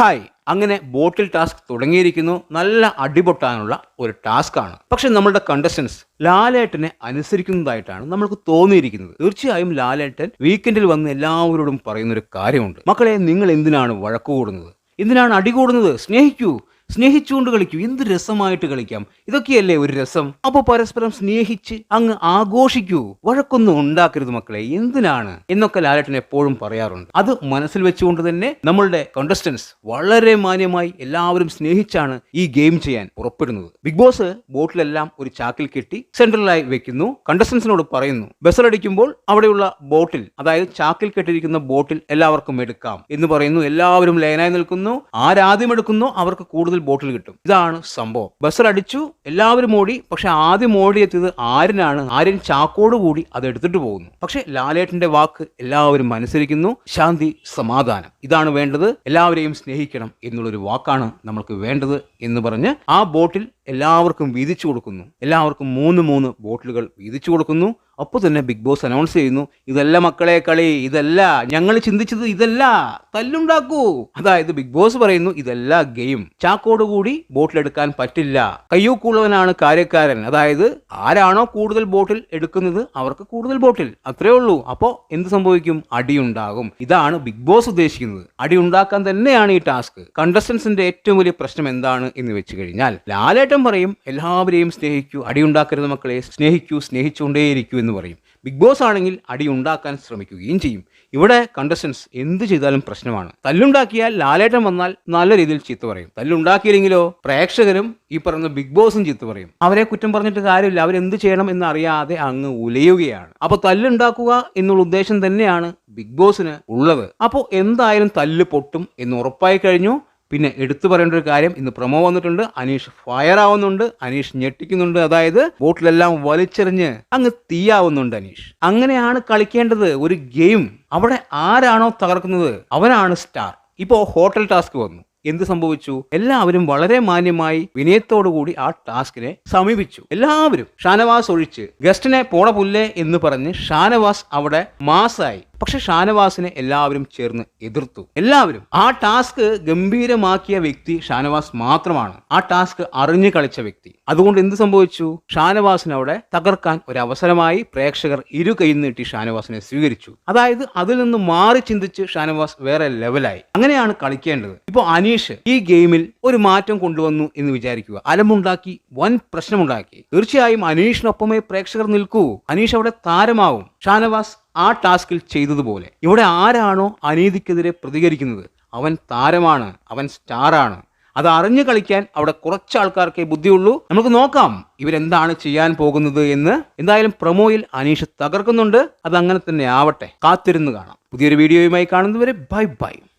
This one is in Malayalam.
ഹായ് അങ്ങനെ ബോട്ടിൽ ടാസ്ക് തുടങ്ങിയിരിക്കുന്നു. നല്ല അടിപൊട്ടാനുള്ള ഒരു ടാസ്ക് ആണ് പക്ഷെ നമ്മളുടെ കണ്ടസ്റ്റൻസ് ലാലേട്ടനെ അനുസരിക്കുന്നതായിട്ടാണ് നമ്മൾക്ക് തോന്നിയിരിക്കുന്നത്. തീർച്ചയായും ലാലേട്ടൻ വീക്കെൻഡിൽ വന്ന് എല്ലാവരോടും പറയുന്ന ഒരു കാര്യമുണ്ട്. മക്കളെ നിങ്ങൾ എന്തിനാണ് വഴക്കു കൂടുന്നത് എന്തിനാണ് അടി കൂടുന്നത് സ്നേഹിക്കൂ. സ്നേഹിച്ചുകൊണ്ട് കളിക്കൂ. എന്ത് രസമായിട്ട് കളിക്കാം. ഇതൊക്കെയല്ലേ ഒരു രസം? അപ്പോൾ പരസ്പരം സ്നേഹിച്ച് അങ്ങ് ആഘോഷിക്കൂ. വഴക്കൊന്നും ഉണ്ടാക്കരുത് മക്കളെ. എന്തിനാണ്? എന്നൊക്കെ ലാലേട്ടൻ എപ്പോഴും പറയാറുണ്ട്. അത് മനസ്സിൽ വെച്ചുകൊണ്ട് തന്നെ നമ്മളുടെ കണ്ടസ്റ്റൻസ് വളരെ മാന്യമായി എല്ലാവരും സ്നേഹിച്ചാണ് ഈ ഗെയിം ചെയ്യാൻ പുറപ്പെടുന്നത്. ബിഗ് ബോസ് ബോട്ടിലെല്ലാം ഒരു ചാക്കിൽ കെട്ടി സെൻട്രലായി വെക്കുന്നു. കണ്ടസ്റ്റൻസിനോട് പറയുന്നു ബസറടിക്കുമ്പോൾ അവിടെയുള്ള ബോട്ടിൽ അതായത് ചാക്കിൽ കെട്ടിയിരിക്കുന്ന ബോട്ടിൽ എല്ലാവർക്കും എടുക്കാം. എന്ന് പറയുന്നു. എല്ലാവരും ലൈനായി നിൽക്കുന്നു. ആരാദ്യം എടുക്കുന്നു അവർക്ക് കൂടുതൽ ബോട്ടിൽ കിട്ടും. ഇതാണ് സംഭവം. ബസർ അടിച്ചു എല്ലാവരും ഓടി. പക്ഷെ ആദ്യം ഓടിയെത്തിയത് ആര്യനാണ്. ആര്യൻ ചാക്കോട് കൂടി അത് എടുത്തിട്ട് പോകുന്നു. പക്ഷെ ലാലേട്ടന്റെ വാക്ക് എല്ലാവരും അനുസരിക്കുന്നു. ശാന്തി സമാധാനം. ഇതാണ് വേണ്ടത്. എല്ലാവരെയും സ്നേഹിക്കണം എന്നുള്ളൊരു വാക്കാണ് നമ്മൾക്ക് വേണ്ടത് എന്ന് പറഞ്ഞ് ആ ബോട്ടിൽ എല്ലാവർക്കും വീതിച്ചു കൊടുക്കുന്നു. എല്ലാവർക്കും മൂന്ന് മൂന്ന് ബോട്ടിലുകൾ വീതിച്ചു കൊടുക്കുന്നു. അപ്പോൾ തന്നെ ബിഗ് ബോസ് അനൗൺസ് ചെയ്യുന്നു ഇതല്ല മക്കളെ കളി ഇതല്ല ഞങ്ങൾ ചിന്തിച്ചത് ഇതല്ല തല്ലുണ്ടാക്കൂ. അതായത് ബിഗ് ബോസ് പറയുന്നു ഇതല്ല ഗെയിം ചാക്കോട് കൂടി ബോട്ടിലെടുക്കാൻ പറ്റില്ല. കയ്യൂക്കുള്ളവനാണ് കാര്യക്കാരൻ. അതായത് ആരാണോ കൂടുതൽ ബോട്ടിൽ എടുക്കുന്നത് അവർക്ക് കൂടുതൽ ബോട്ടിൽ അത്രേ ഉള്ളൂ. അപ്പോൾ എന്ത് സംഭവിക്കും? അടിയുണ്ടാകും. ഇതാണ് ബിഗ് ബോസ് ഉദ്ദേശിക്കുന്നത്. അടി ഉണ്ടാക്കാൻ തന്നെയാണ് ഈ ടാസ്ക് കണ്ടസ്റ്റൻസിന്റെ ഏറ്റവും വലിയ പ്രശ്നം എന്താണ് എന്ന് വെച്ച് കഴിഞ്ഞാൽ ലാലേട്ടൻ പറയും എല്ലാവരെയും സ്നേഹിക്കൂ അടിയുണ്ടാക്കരുത് മക്കളെ സ്നേഹിക്കൂ സ്നേഹിച്ചുകൊണ്ടേയിരിക്കൂ പറയും. ബിഗ് ബോസ് ആണെങ്കിൽ അടി ഉണ്ടാക്കാൻ ശ്രമിക്കുകയും ചെയ്യും. ഇവിടെ കണ്ടസ്റ്റൻസ് എന്ത് ചെയ്താലും പ്രശ്നമാണ്. തല്ലുണ്ടാക്കിയാൽ ലാലേട്ടൻ വന്നാൽ നല്ല രീതിയിൽ ചീത്ത പറയും. തല്ലുണ്ടാക്കിയില്ലെങ്കിലോ പ്രേക്ഷകരും ഈ പറയുന്ന ബിഗ് ബോസും ചീത്ത പറയും. അവരെ കുറ്റം പറഞ്ഞിട്ട് കാര്യമില്ല. അവരെന്ത് ചെയ്യണം എന്നറിയാതെ അങ്ങ് ഉലയുകയാണ്. അപ്പൊ തല്ലുണ്ടാക്കുക എന്നുള്ള ഉദ്ദേശം തന്നെയാണ് ബിഗ് ബോസിന് ഉള്ളത്. അപ്പോൾ എന്തായാലും തല്ല് പൊട്ടും എന്ന് ഉറപ്പായി കഴിഞ്ഞു. പിന്നെ എടുത്തു പറയേണ്ട ഒരു കാര്യം ഇന്ന് പ്രൊമോ വന്നിട്ടുണ്ട് അനീഷ് ഫയർ ആവുന്നുണ്ട് അനീഷ് ഞെട്ടിക്കുന്നുണ്ട്. അതായത് ബോട്ടിലെല്ലാം വലിച്ചെറിഞ്ഞ് അങ്ങ് തീയാവുന്നുണ്ട് അനീഷ്. അങ്ങനെയാണ് കളിക്കേണ്ടത് ഒരു ഗെയിം അവിടെ ആരാണോ തകർക്കുന്നത്? അവനാണ് സ്റ്റാർ ഇപ്പോൾ ഹോട്ടൽ ടാസ്ക് വന്നു. എന്ത് സംഭവിച്ചു? എല്ലാവരും വളരെ മാന്യമായി വിനയത്തോടുകൂടി ആ ടാസ്കിനെ സമീപിച്ചു. എല്ലാവരും ഷാനവാസ് ഒഴിച്ച് ഗസ്റ്റിനെ പോണ പുല്ലേ എന്ന് പറഞ്ഞ് ഷാനവാസ് അവിടെ മാസായി. പക്ഷെ ഷാനവാസിനെ എല്ലാവരും ചേർന്ന് എതിർത്തു. എല്ലാവരും. ആ ടാസ്ക് ഗംഭീരമാക്കിയ വ്യക്തി ഷാനവാസ് മാത്രമാണ്. ആ ടാസ്ക് അറിഞ്ഞു കളിച്ച വ്യക്തി. അതുകൊണ്ട് എന്ത് സംഭവിച്ചു? ഷാനവാസിനെ അവിടെ തകർക്കാൻ ഒരു അവസരമായി പ്രേക്ഷകർ ഇരു കൈ നീട്ടി ഷാനവാസിനെ സ്വീകരിച്ചു. അതായത് അതിൽ നിന്ന് മാറി ചിന്തിച്ച് ഷാനവാസ് വേറെ ലെവലായി അങ്ങനെയാണ് കളിക്കേണ്ടത്. ഇപ്പോൾ അനീഷ് ഈ ഗെയിമിൽ ഒരു മാറ്റം കൊണ്ടുവന്നു എന്ന് വിചാരിക്കുക. അലമുണ്ടാക്കി വൻ പ്രശ്നമുണ്ടാക്കി. തീർച്ചയായും അനീഷിനൊപ്പമേ പ്രേക്ഷകർ നിൽക്കൂ. അനീഷ് അവിടെ താരമാവും. ഷാനവാസ് ആ ടാസ്കിൽ ചെയ്തതുപോലെ ഇവിടെ ആരാണോ അനീതിക്കെതിരെ പ്രതികരിക്കുന്നത്? അവൻ താരമാണ് അവൻ സ്റ്റാറാണ്. അത് അറിഞ്ഞു കളിക്കാൻ അവിടെ കുറച്ച് ആൾക്കാർക്കേ ബുദ്ധിയുള്ളൂ. നമുക്ക് നോക്കാം ഇവരെന്താണ് ചെയ്യാൻ പോകുന്നത് എന്ന്. എന്തായാലും പ്രൊമോയിൽ അനീഷ് തകർക്കുന്നുണ്ട്. അത് അങ്ങനെ തന്നെ ആവട്ടെ. കാത്തിരുന്ന് കാണാം. പുതിയൊരു വീഡിയോയുമായി കാണുന്നവരെ ബൈ ബൈ.